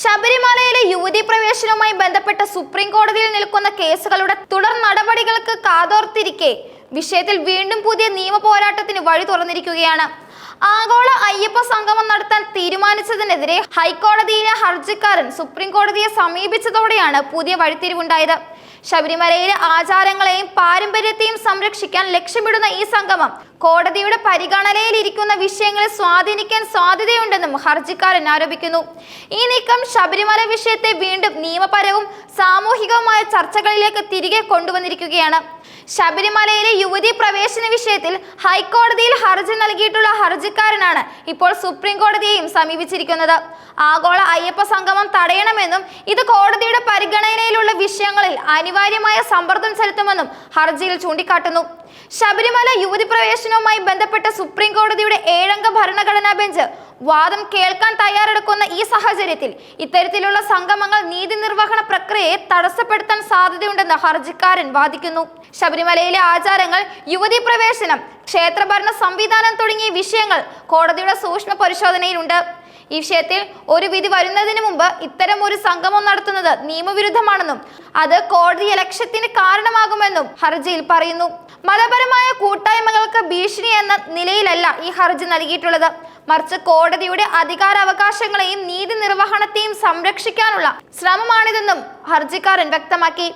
ശബരിമലയിലെ യുവതി പ്രവേശനവുമായി ബന്ധപ്പെട്ട സുപ്രീം കോടതിയിൽ നിൽക്കുന്ന കേസുകളുടെ തുടർ നടപടികൾക്ക് കാതോർത്തിരിക്കെ വിഷയത്തിൽ വീണ്ടും പുതിയ നിയമ പോരാട്ടത്തിന് വഴി തുറന്നിരിക്കുകയാണ്. ആഗോള അയ്യപ്പ സംഗമം നടത്താൻ തീരുമാനിച്ചതിനെതിരെ ഹൈക്കോടതിയിലെ ഹർജിക്കാരൻ സുപ്രീം കോടതിയെ സമീപിച്ചതോടെയാണ് പുതിയ വഴിത്തിരിവുണ്ടായത്. ശബരിമലയിലെ ആചാരങ്ങളെയും പാരമ്പര്യത്തെയും സംരക്ഷിക്കാൻ ലക്ഷ്യമിടുന്ന ഈ സംഗമം കോടതിയുടെ പരിഗണനയിലിരിക്കുന്ന വിഷയങ്ങളെ സ്വാധീനിക്കാൻ സാധ്യതയുണ്ടെന്നും ഹർജിക്കാരൻ ആരോപിക്കുന്നു. ഈ നീക്കം ശബരിമല വിഷയത്തെ വീണ്ടും നിയമപരവും സാമൂഹികവുമായ ചർച്ചകളിലേക്ക് തിരികെ കൊണ്ടുവന്നിരിക്കുകയാണ്. ശബരിമലയിലെ യുവതി പ്രവേശന വിഷയത്തിൽ ഹൈക്കോടതിയിൽ ഹർജി നൽകിയിട്ടുള്ള ഹർജിക്കാരനാണ് ഇപ്പോൾ സുപ്രീം കോടതിയെയും സമീപിച്ചിരിക്കുന്നത്. ആഗോള അയ്യപ്പ സംഗമം തടയണമെന്നും ഇത് കോടതിയുടെ പരിഗണനയിലുള്ള വിഷയങ്ങളിൽ അനിവാര്യമായ സമ്മർദ്ദം ചെലുത്തുമെന്നും ഹർജിയിൽ ചൂണ്ടിക്കാട്ടുന്നു. ശബരിമല യുവതി പ്രവേശനവുമായി ബന്ധപ്പെട്ട സുപ്രീം കോടതിയുടെ ഏഴംഗ ഭരണഘടനാ ബെഞ്ച് വാദം കേൾക്കാൻ തയ്യാറെടുക്കുന്ന ഈ സാഹചര്യത്തിൽ ഇത്തരത്തിലുള്ള സംഗമങ്ങൾ നീതി നിർവഹണ പ്രക്രിയയെ തടസ്സപ്പെടുത്താൻ സാധ്യതയുണ്ടെന്ന് ഹർജിക്കാരൻ വാദിക്കുന്നു. ശബരിമലയിലെ ആചാരങ്ങൾ യുവതി പ്രവേശനം ക്ഷേത്രഭരണ സംവിധാനം തുടങ്ങിയ വിഷയങ്ങൾ കോടതിയുടെ സൂക്ഷ്മ പരിശോധനയിലുണ്ട്. ഈ വിഷയത്തിൽ ഒരു വിധി വരുന്നതിന് മുമ്പ് ഇത്തരം ഒരു സംഗമം നടത്തുന്നത് നിയമവിരുദ്ധമാണെന്നും അത് കോടതി ലക്ഷ്യത്തിന് കാരണമാകുമെന്നും ഹർജിയിൽ പറയുന്നു. മതപരമായ കൂട്ടായ്മകൾക്ക് ഭീഷണി എന്ന നിലയിലല്ല ഈ ഹർജി നൽകിയിട്ടുള്ളത്. മറിച്ച് കോടതിയുടെ അധികാരാവകാശങ്ങളെയും നീതി നിർവഹണത്തെയും സംരക്ഷിക്കാനുള്ള ശ്രമമാണിതെന്നും ഹർജിക്കാരൻ വ്യക്തമാക്കി.